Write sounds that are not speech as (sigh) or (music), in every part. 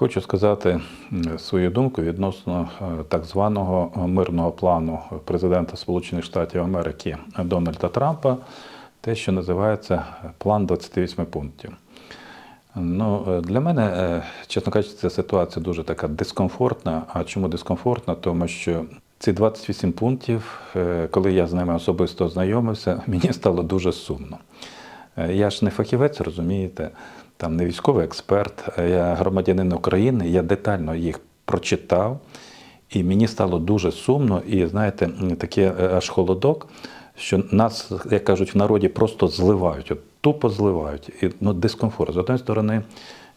Хочу сказати свою думку відносно е, так званого мирного плану президента Сполучених Штатів Америки Дональда Трампа, те, що називається план 28 пунктів. Ну, е, для мене, е, чесно кажучи, ця ситуація дуже така дискомфортна. А чому дискомфортна? Тому що ці 28 пунктів, коли я з ними особисто ознайомився, (laughs) мені стало дуже сумно. Я ж не фахівець, розумієте, там не військовий експерт, я громадянин України, я детально їх прочитав, і мені стало дуже сумно, і знаєте, таке е, аж холодок, що нас, як кажуть, в народі просто зливають, от тупо зливають. І ну, дискомфорт. З однієї сторони,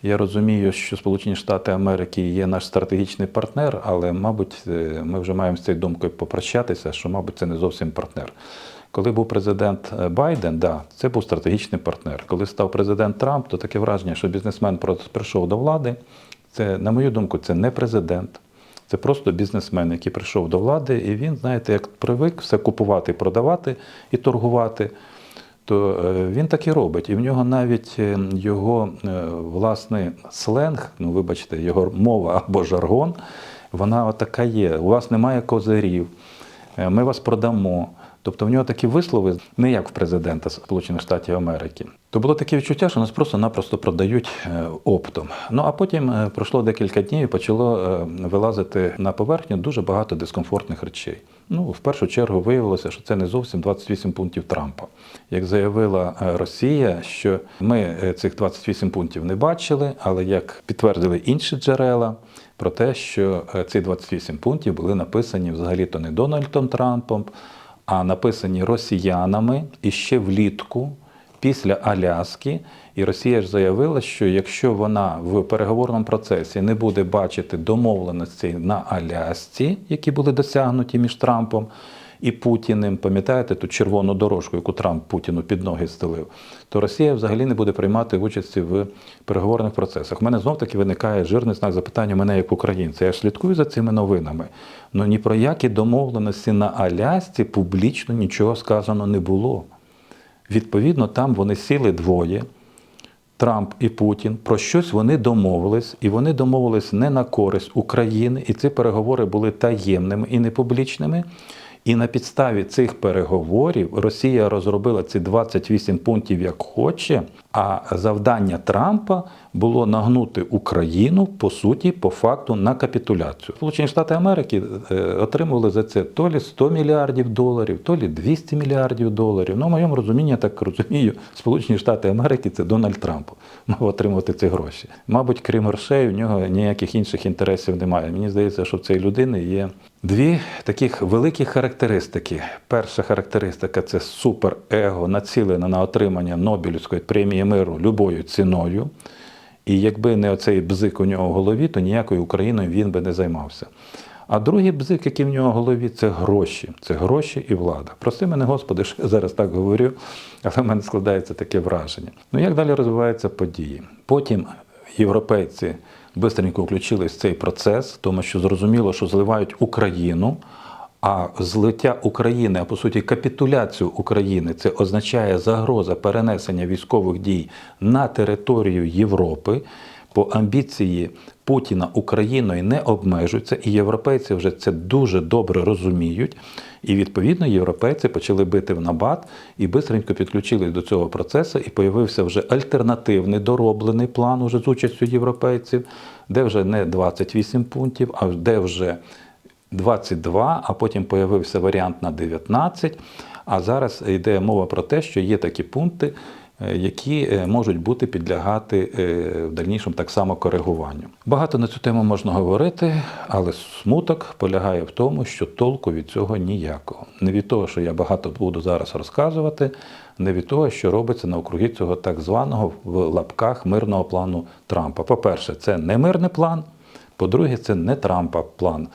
я розумію, що Сполучені Штати Америки є наш стратегічний партнер, але, мабуть, е, ми вже маємо з цією думкою попрощатися, що, мабуть, це не зовсім партнер. Коли був президент е, Байден, да, це був стратегічний партнер. Коли став президент Трамп, то таке враження, що бізнесмен просто прийшов до влади. Це, на мою думку, це не президент. Це просто бізнесмен, який прийшов до влади, і він, знаєте, як привик все купувати, продавати і торгувати, то е, він так і робить. І в нього навіть е, його власний сленг, ну вибачте, його мова (laughs) або жаргон, вона така є. У вас немає козирів, ми вас продамо. Тобто в нього такі вислови, не як в президента Сполучених Штатів Америки. То було таке відчуття, що нас просто-напросто продають е, оптом. Ну а потім е, пройшло декілька днів і почало е, вилазити на поверхню дуже багато дискомфортних речей. Ну, в першу чергу виявилося, що це не зовсім 28 пунктів Трампа. Як заявила Росія, що ми цих 28 пунктів не бачили, але як підтвердили інші джерела, про те, що ці 28 пунктів були написані взагалі-то не Дональдом Трампом, а написані росіянами і ще влітку після Аляски. І Росія ж заявила, що якщо вона в переговорному процесі не буде бачити домовленості на Алясці, які були досягнуті між Трампом і Путіним, пам'ятаєте ту червону дорожку, яку Трамп Путіну під ноги стелив, то Росія взагалі не буде приймати участі в переговорних процесах. У мене знов таки виникає жирний знак запитання у мене як українця. Я ж слідкую за цими новинами. Ну ні про які домовленості на Алясці публічно нічого сказано не було. Відповідно, там вони сіли двоє. Трамп і Путін про щось вони домовились, і вони домовились не на користь України, і ці переговори були таємними і непублічними. І на підставі цих переговорів Росія розробила ці 28 пунктів як хоче. А завдання Трампа було нагнути Україну по суті, по факту на капітуляцію. Сполучені Штати Америки е, отримували за це то лі 100 мільярдів доларів, то лі 200 мільярдів доларів. Ну, в моєму розумінні, я так розумію, Сполучені Штати Америки це Дональд Трамп мав отримувати ці гроші. Мабуть, крім грошей, у нього ніяких інших інтересів немає. Мені здається, що в цієї людини є дві таких великі характеристики. Перша характеристика це суперего, націлена на отримання Нобелівської премії миру любою ціною. І якби не оцей бзик у нього в голові, то ніякою Україною він би не займався. А другий бзик, який в нього в голові, це гроші. Це гроші і влада. Прости мене, Господи, що я зараз так говорю, але в мене складається таке враження. Ну як далі розвиваються події? Потім європейці бистренько включились в цей процес, тому що зрозуміло, що зливають Україну. А злиття України, а по суті, капітуляцію України, це означає загроза перенесення військових дій на територію Європи. По амбіції Путіна Україною не обмежуються, і європейці вже це дуже добре розуміють. І відповідно європейці почали бити в набат і бистренько підключились до цього процесу. І появився вже альтернативний дороблений план уже з участю європейців, де вже не 28 пунктів, а де вже 22, а потім появився варіант на 19. А зараз йде мова про те, що є такі пункти, які е, можуть бути підлягати е, в дальнішому так само коригуванню. Багато на цю тему можна говорити, але смуток полягає в тому, що толку від цього ніякого. Не від того, що я багато буду зараз розказувати, не від того, що робиться навкруги цього так званого в лапках мирного плану Трампа. По-перше, це не мирний план. По-друге, це не Трампа план.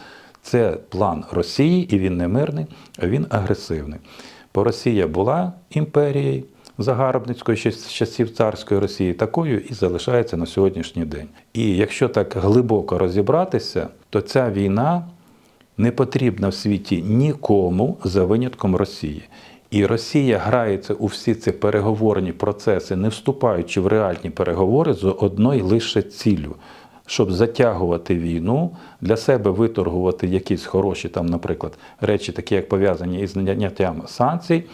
Це план Росії, і він не мирний, а він агресивний. Бо Росія була імперією загарбницькою ще з часів царської Росії, такою і залишається на сьогоднішній день. І якщо так глибоко розібратися, то ця війна не потрібна в світі нікому за винятком Росії. І Росія грається у всі ці переговорні процеси, не вступаючи в реальні переговори з одною лише ціллю щоб затягувати війну, для себе виторгувати якісь хороші, там, наприклад, речі, такі як пов'язані із зняттям санкцій,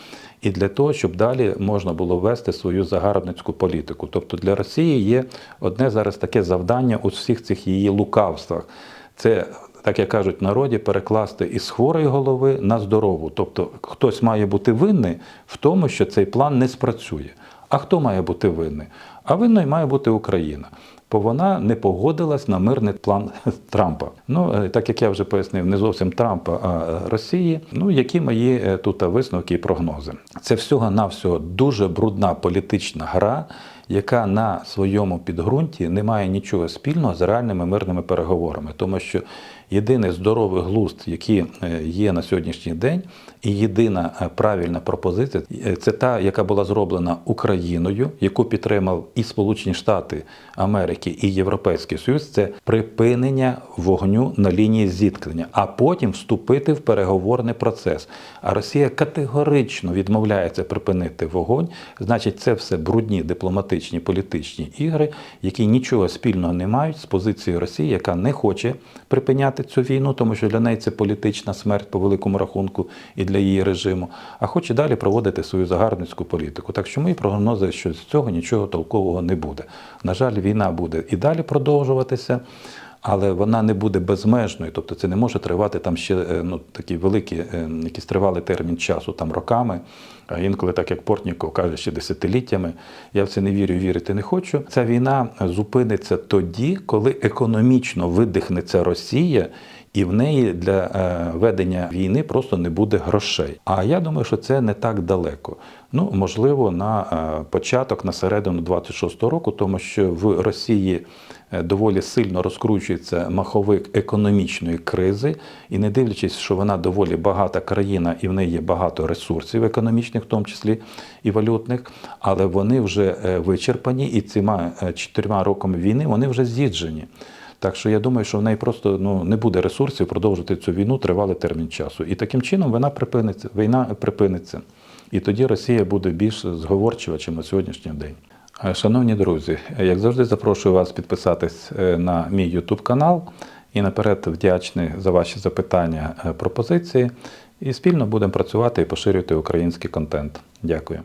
і для того, щоб далі можна було вести свою загарбницьку політику. Тобто для Росії є одне зараз таке завдання у всіх цих її лукавствах. Це так як кажуть в народі, перекласти із хворої голови на здорову. Тобто хтось має бути винний в тому, що цей план не спрацює. А хто має бути винний? А винною має бути Україна. Бо вона не погодилась на мирний план (laughs) Трампа. Ну е, так як я вже пояснив, не зовсім Трампа, а Росії. Ну які мої е, тут висновки і прогнози? Це всього навсього дуже брудна політична гра, яка на своєму підґрунті не має нічого спільного з реальними мирними переговорами, тому що єдиний здоровий глузд, який е, є на сьогоднішній день, і єдина е, правильна пропозиція е, це та, яка була зроблена Україною, яку підтримав і Сполучені Штати Америки, і Європейський Союз. Це припинення вогню на лінії зіткнення, а потім вступити в переговорний процес. А Росія категорично відмовляється припинити вогонь. Значить, це все брудні дипломатичні політичні ігри, які нічого спільного не мають з позицією Росії, яка не хоче припиняти цю війну, тому що для неї це політична смерть по великому рахунку і для її режиму, а хоче далі проводити свою загарбницьку політику. Так що мої прогнози, що з цього нічого толкового не буде. На жаль, війна буде і далі продовжуватися. Але вона не буде безмежною, тобто це не може тривати там ще е, ну, такий великий, е, якийсь тривалий термін часу, там роками, а інколи, так як Портніков каже, ще десятиліттями. Я в це не вірю, вірити не хочу. Ця війна зупиниться тоді, коли економічно видихнеться Росія. І в неї для е, ведення війни просто не буде грошей. А я думаю, що це не так далеко. Ну, можливо, на е, початок, на середину 26-го року, тому що в Росії е, доволі сильно розкручується маховик економічної кризи, і не дивлячись, що вона доволі багата країна і в неї є багато ресурсів економічних, в тому числі і валютних, але вони вже е, вичерпані, і цими чотирма роками війни вони вже з'їджені. Так що я думаю, що в неї просто ну не буде ресурсів продовжити цю війну тривалий термін часу. І таким чином вона припиниться, війна припиниться. І тоді Росія буде більш зговорчива, чим на сьогоднішній день. Е, Шановні друзі, як завжди, запрошую вас підписатись е, на мій YouTube канал і наперед вдячний за ваші запитання, е, пропозиції. І спільно будемо працювати і поширювати український контент. Дякую.